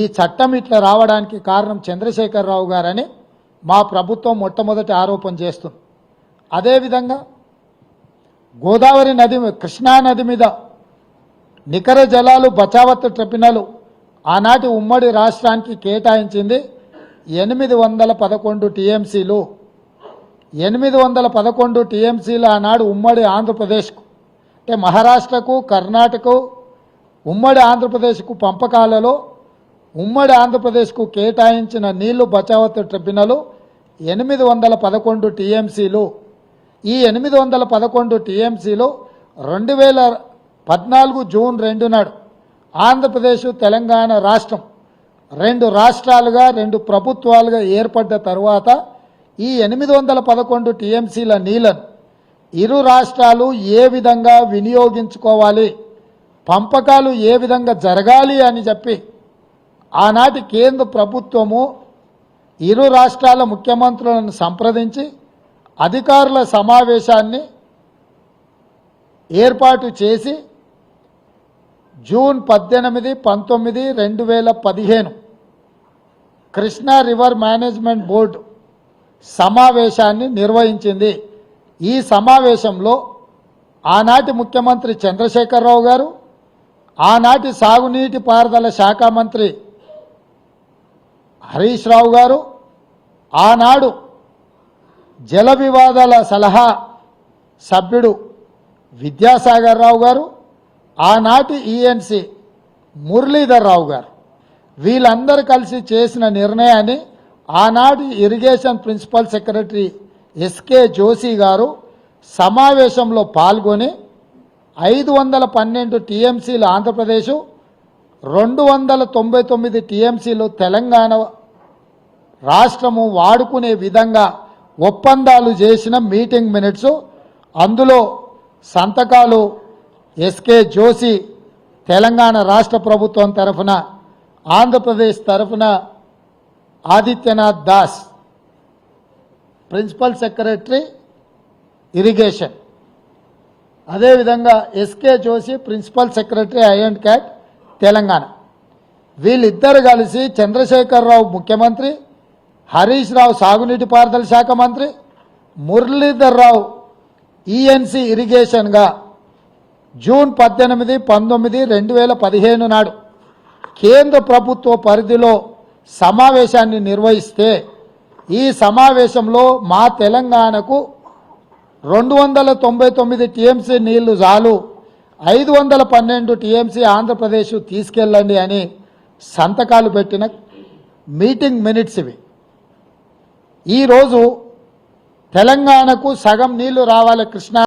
ఈ చట్టం ఇట్లా రావడానికి కారణం చంద్రశేఖరరావు గారని మా ప్రభుత్వం మొట్టమొదటి ఆరోపణ చేస్తుంది. అదేవిధంగా గోదావరి నది కృష్ణా నది మీద నికర జలాలు బచావత్ ట్రిబ్యునల్ ఆనాటి ఉమ్మడి రాష్ట్రానికి కేటాయించింది ఎనిమిది వందల పదకొండు టీఎంసీలు. ఎనిమిది వందల పదకొండు టీఎంసీలు ఆనాడు ఉమ్మడి ఆంధ్రప్రదేశ్కు అంటే మహారాష్ట్రకు కర్ణాటకకు ఉమ్మడి ఆంధ్రప్రదేశ్కు పంపకాలలో ఉమ్మడి ఆంధ్రప్రదేశ్కు కేటాయించిన నీళ్ళు బచావత్ ట్రిబ్యునల్ ఎనిమిది వందల పదకొండు టీఎంసీలు. ఈ ఎనిమిది వందల పదకొండు టీఎంసీలు రెండు వేల పద్నాలుగు జూన్ రెండు నాడు ఆంధ్రప్రదేశ్ తెలంగాణ రాష్ట్రం రెండు రాష్ట్రాలుగా రెండు ప్రభుత్వాలుగా ఏర్పడ్డ తరువాత ఈ ఎనిమిది వందల పదకొండు టీఎంసీల నీళ్ళను ఇరు రాష్ట్రాలు ఏ విధంగా వినియోగించుకోవాలి పంపకాలు ఏ విధంగా జరగాలి అని చెప్పి ఆనాటి కేంద్ర ప్రభుత్వము ఇరు రాష్ట్రాల ముఖ్యమంత్రులను సంప్రదించి అధికారుల సమావేశాన్ని ఏర్పాటు చేసి జూన్ పద్దెనిమిది పంతొమ్మిది రెండు వేల పదిహేను కృష్ణా రివర్ మేనేజ్మెంట్ బోర్డు సమావేశాన్ని నిర్వహించింది. ఈ సమావేశంలో ఆనాటి ముఖ్యమంత్రి చంద్రశేఖరరావు గారు ఆనాటి సాగునీటి పారుదల శాఖ మంత్రి హరీష్ రావు గారు ఆనాడు జల వివాదాల సలహా సభ్యుడు విద్యాసాగర్ రావు గారు ఆనాటి ఈఎన్సి మురళీధర్ రావు గారు. వీళ్ళందరూ కలిసి చేసిన నిర్ణయాన్ని ఆనాటి irrigation principal secretary S K Joshi గారు సమావేశంలో పాల్గొని ఐదు వందల పన్నెండు టీఎంసీలు ఆంధ్రప్రదేశ్ రెండు వందల తొంభై తొమ్మిది టీఎంసీలు తెలంగాణ రాష్ట్రము వాడుకునే విధంగా ఒప్పందాలు చేసిన మీటింగ్ మినిట్స్. అందులో సంతకాలు ఎస్కే జోషి తెలంగాణ రాష్ట్ర ప్రభుత్వం తరఫున ఆంధ్రప్రదేశ్ తరఫున Adityanath Das principal secretary irrigation. అదేవిధంగా S K Joshi principal secretary I and CAD Telangana. వీళ్ళిద్దరు కలిసి చంద్రశేఖరరావు ముఖ్యమంత్రి హరీష్ రావు సాగునీటి పారుదల శాఖ మంత్రి మురళీధర్ రావు ఈఎన్సి ఇరిగేషన్గా జూన్ పద్దెనిమిది పంతొమ్మిది రెండు వేల పదిహేను నాడు కేంద్ర ప్రభుత్వ పరిధిలో సమావేశాన్ని నిర్వహిస్తే ఈ సమావేశంలో మా తెలంగాణకు రెండు వందల తొంభై తొమ్మిది టీఎంసీ నీళ్ళు చాలు. ఐదు వందల పన్నెండు టీఎంసీ ఆంధ్రప్రదేశ్ తీసుకెళ్ళండి అని సంతకాలు పెట్టిన మీటింగ్ మినిట్స్ ఇవి. ఈరోజు తెలంగాణకు సగం నీళ్ళు రావాలి కృష్ణా